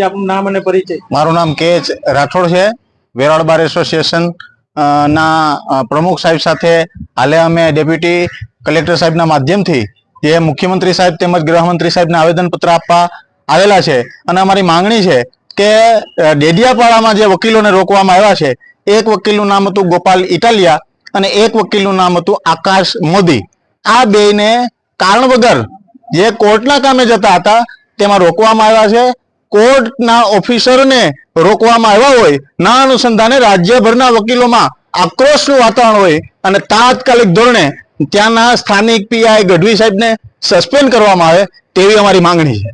આપનું નામ અને પરિચય. મારું નામ કે એચ રાઠોડ છે. વેરાળ બાર એસોસિએશન ના પ્રમુખ સાહેબ સાથે હાલે અમે ડેપ્યુટી કલેક્ટર સાહેબના માધ્યમથી જે મુખ્યમંત્રી સાહેબ તેમજ ગૃહમંત્રી સાહેબને આવેદનપત્ર આપવા આવેલા છે. અને અમારી માંગણી છે કે ડેડિયાપાડામાં જે વકીલોને રોકવામાં આવ્યા છે, એક વકીલનું નામ હતું ગોપાલ ઇટાલિયા અને એક વકીલનું નામ હતું આકાશ મોદી. આ બેને કારણ વગર જે કોર્ટના કામે જતા હતા, તેમાં રોકવામાં આવ્યા છે. કોર્ટના ઓફિસરને રોકવામાં આવ્યા હોય, ના અનુસંધાને રાજ્યભરના વકીલોમાં આક્રોશનું વાતાવરણ હોય અને તાત્કાલિક ધોરણે ત્યાંના સ્થાનિક પીઆઈ ગઢવી સાહેબને સસ્પેન્ડ કરવામાં આવે તેવી અમારી માંગણી છે.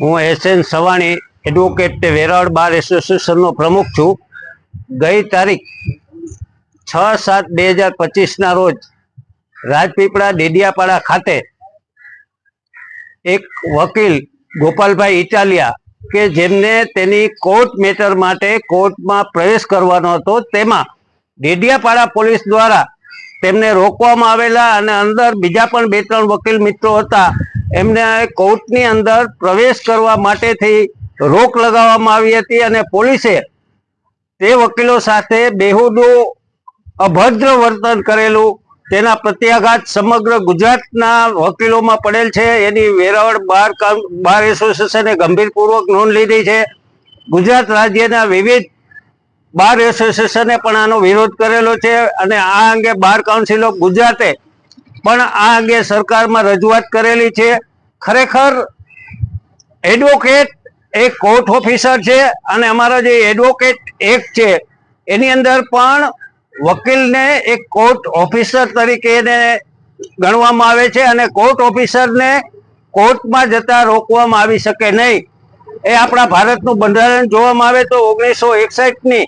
હું SN Savani advocate Veraval bar એસોસિએશનનો પ્રમુખ છું. ગઈ તારીખ છ સાત બે હજાર પચીસના રોજ રાજપીપળા ડેડિયાપાડા ખાતે એક વકીલ ગોપાલભાઈ ઇટાલિયા કે જેમને તેની કોર્ટ મેટર માટે કોર્ટમાં પ્રવેશ કરવાનો હતો, તેમાં ડેડિયાપાડા પોલીસ દ્વારા તેમને રોકવામાં આવેલા અને અંદર બીજા પણ બે ત્રણ વકીલ મિત્રો હતા. એમને કોર્ટની અંદર પ્રવેશ કરવા માટેથી રોક લગાવવામાં આવી હતી અને પોલીસે તે વકીલો સાથે બેહુદું અભદ્ર વર્તન કરેલું. તેના પ્રત્યાઘાત સમગ્ર ગુજરાતના વકીલોમાં પડેલ છે. એની વેરાવળ બાર બાર એસોસિએશને ગંભીરપૂર્વક નોંધ લીધી છે. ગુજરાત રાજ્યના વિવિધ બાર એસોસિએશને પણ આનો વિરોધ કરેલો છે અને આ અંગે બાર કાઉન્સિલ ઓફ ગુજરાતે પણ આ અંગે સરકારમાં રજૂઆત કરેલી છે. ખરેખર એડવોકેટ એક કોર્ટ ઓફિસર છે અને અમારા જે એડવોકેટ એક્ટ છે, એની અંદર પણ વકીલને એક કોર્ટ ઓફિસર તરીકે એને ગણવામાં આવે છે અને કોર્ટ ઓફિસરને કોર્ટમાં જતા રોકવામાં આવી શકે નહીં. એ આપણા ભારતનું બંધારણ જોવામાં આવે તો ઓગણીસો એકસઠની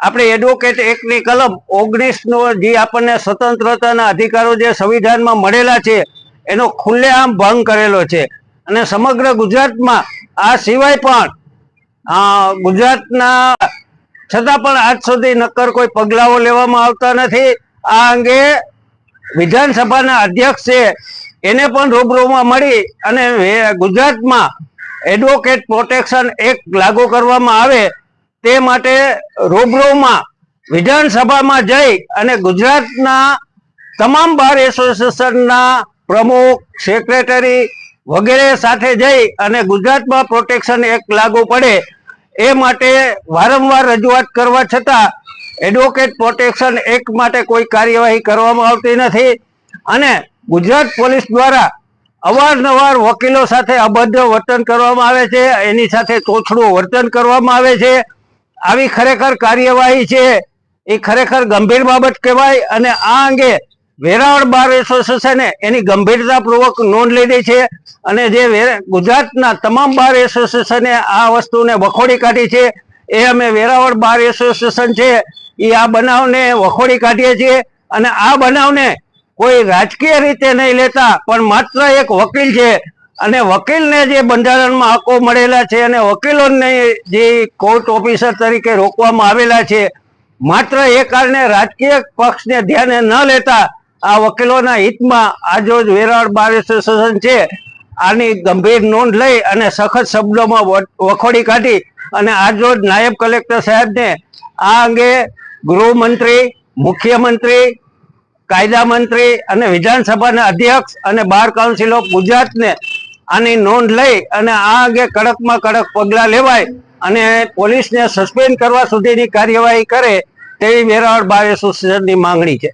આપણે એડવોકેટ એક્ટની કલમ ઓગણીસ નો જે આપણને સ્વતંત્રતાના અધિકારો જે સંવિધાનમાં મળેલા છે, એનો ખુલ્લેઆમ ભંગ કરેલો છે. અને સમગ્ર ગુજરાતમાં આ સિવાય પણ ગુજરાતના, છતાં પણ આજ સુધી નક્કર કોઈ પગલાઓ લેવામાં આવતા નથી. આ અંગે વિધાનસભાના અધ્યક્ષ છે એને પણ રૂબરૂમાં મળી અને ગુજરાતમાં એડવોકેટ પ્રોટેક્શન એક્ટ લાગુ કરવામાં આવે તે માટે રૂબરૂમાં વિધાનસભામાં જઈ અને ગુજરાતના તમામ બાર એસોસિએશનના પ્રમુખ, સેક્રેટરી વગેરે સાથે જઈ અને ગુજરાતમાં પ્રોટેક્શન એક્ટ લાગુ પડે એ માટે વારંવાર રજૂઆત કરવા છતાં એડવોકેટ પ્રોટેક્શન એક્ટ માટે કોઈ કાર્યવાહી કરવામાં આવતી નથી અને ગુજરાત પોલીસ દ્વારા અવારનવાર વકીલો સાથે અભદ્ર વર્તન કરવામાં આવે છે, એની સાથે તોછડું વર્તન કરવામાં આવે છે. આવી ખરેખર કાર્યવાહી છે, એ ખરેખર ગંભીર બાબત કહેવાય અને આ અંગે વેરાવળ બાર એસોસિએશને એની ગંભીરતાપૂર્વક નોંધ લીધી છે અને જે ગુજરાતના તમામ બાર એસોસિએશને આ વસ્તુને વખોડી કાઢી છે, એ અમે વેરાવળ બાર એસોસિએશન છે, એ આ બનાવને વખોડી કાઢીએ છીએ અને આ બનાવને કોઈ રાજકીય રીતે નહીં લેતા પણ માત્ર એક વકીલ છે અને વકીલને જે બંધારણમાં હકો મળેલા છે અને વકીલોને જે કોર્ટ ઓફિસર તરીકે રોકવામાં આવેલા છે, માત્ર એ કારણે રાજકીય પક્ષને ધ્યાને ન લેતા આ વકીલોના હિતમાં આજરોજ વેરાળ બાર એસોસિએશન છે, આની ગંભીર નોંધ લઈ અને સખત શબ્દોમાં વખોડી કાઢી અને આજરોજ નાયબ કલેક્ટર સાહેબને આ અંગે ગૃહમંત્રી, મુખ્યમંત્રી કાયદા મંત્રી અને વિધાનસભાના અધ્યક્ષ અને બાર કાઉન્સિલ ઓફ ગુજરાતને આની નોંધ લઈ અને આ અંગે કડકમાં કડક પગલાં લેવાય અને પોલીસને સસ્પેન્ડ કરવા સુધીની કાર્યવાહી કરે તેવી વેરાવળ બાવીસની માંગણી છે.